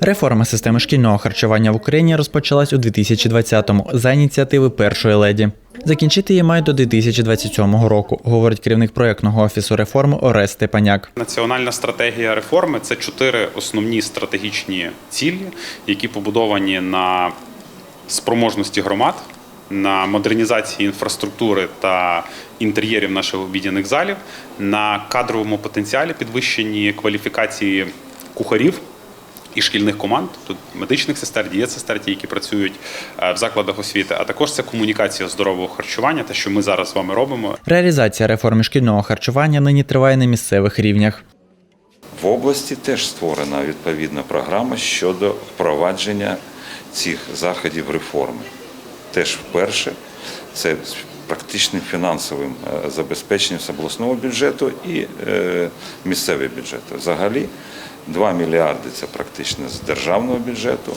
Реформа системи шкільного харчування в Україні розпочалась у 2020-му за ініціативи першої леді. Закінчити її мають до 2027 року, говорить керівник проєктного офісу реформи Орес Степаняк. Національна стратегія реформи це чотири основні стратегічні цілі, які побудовані на спроможності громад, на модернізації інфраструктури та інтер'єрів наших обідняних залів, на кадровому потенціалі, підвищенні кваліфікації кухарів. І шкільних команд, тут медичних сестер, дієтсестер, ті, які працюють е, в закладах освіти, а також це комунікація здорового харчування, те, що ми зараз з вами робимо. Реалізація реформи шкільного харчування нині триває на місцевих рівнях. В області теж створена відповідна програма щодо впровадження цих заходів реформи. Теж вперше це практичним фінансовим е, забезпеченням з обласного бюджету і е, місцевий бюджет. Взагалі 2 мільярди це практично з державного бюджету,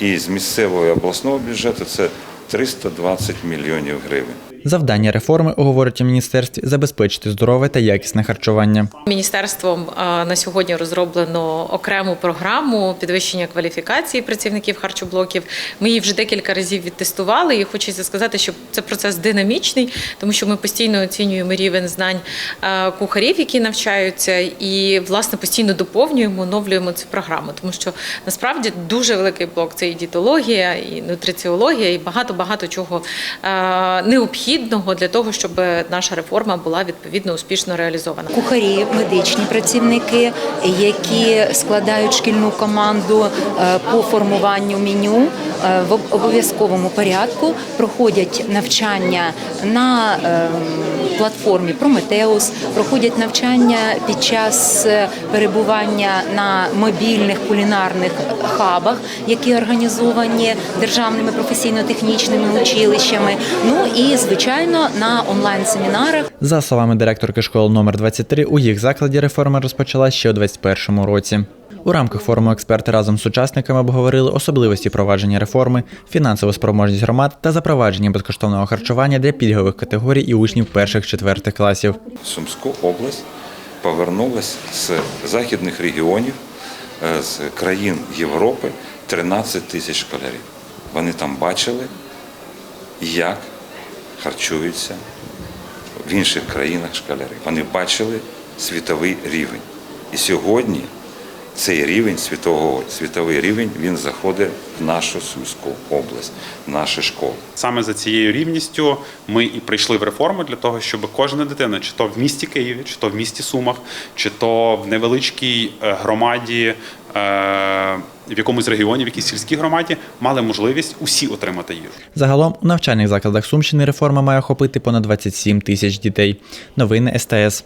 і з місцевого і обласного бюджету це 320 мільйонів гривень. Завдання реформи, говорить у міністерстві, забезпечити здорове та якісне харчування. Міністерством на сьогодні розроблено окрему програму підвищення кваліфікації працівників харчоблоків. Ми її вже декілька разів відтестували, і хочеться сказати, що це процес динамічний, тому що ми постійно оцінюємо рівень знань кухарів, які навчаються, і власне постійно доповнюємо, оновлюємо цю програму, тому що насправді дуже великий блок це і дієтологія, і нутриціологія, і багато багато чого а, необхідного для того, щоб наша реформа була відповідно успішно реалізована. кухарі, медичні працівники, які складають шкільну команду е, по формуванню меню е, в обов'язковому порядку, проходять навчання на е, платформі Прометеус, проходять навчання під час е, перебування на мобільних кулінарних хабах, які організовані державними професійно-технічними училищами. Ну і звичайно на онлайн-семінарах. За словами директорки школи номер 23, у їх закладі реформа розпочала ще у 2021 році. У рамках форуму експерти разом з учасниками обговорили особливості провадження реформи, фінансову спроможність громад та запровадження безкоштовного харчування для пільгових категорій і учнів перших-четвертих класів. Сумську область повернулась з західних регіонів, е, з країн Європи 13 тисяч школярів. Вони там бачили, як харчуються в інших країнах школярі. Вони бачили світовий рівень. І сьогодні цей рівень, світового, світовий рівень, він заходить в нашу Сумську область, в наші школи. Саме за цією рівністю ми і прийшли в реформу для того, щоб кожна дитина, чи то в місті Києві, чи то в місті Сумах, чи то в невеличкій е, громаді, е, в якомусь регіоні, в якійсь сільській громаді, мали можливість усі отримати їжу. Загалом у навчальних закладах Сумщини реформа має охопити понад 27 тисяч дітей. Новини СТС.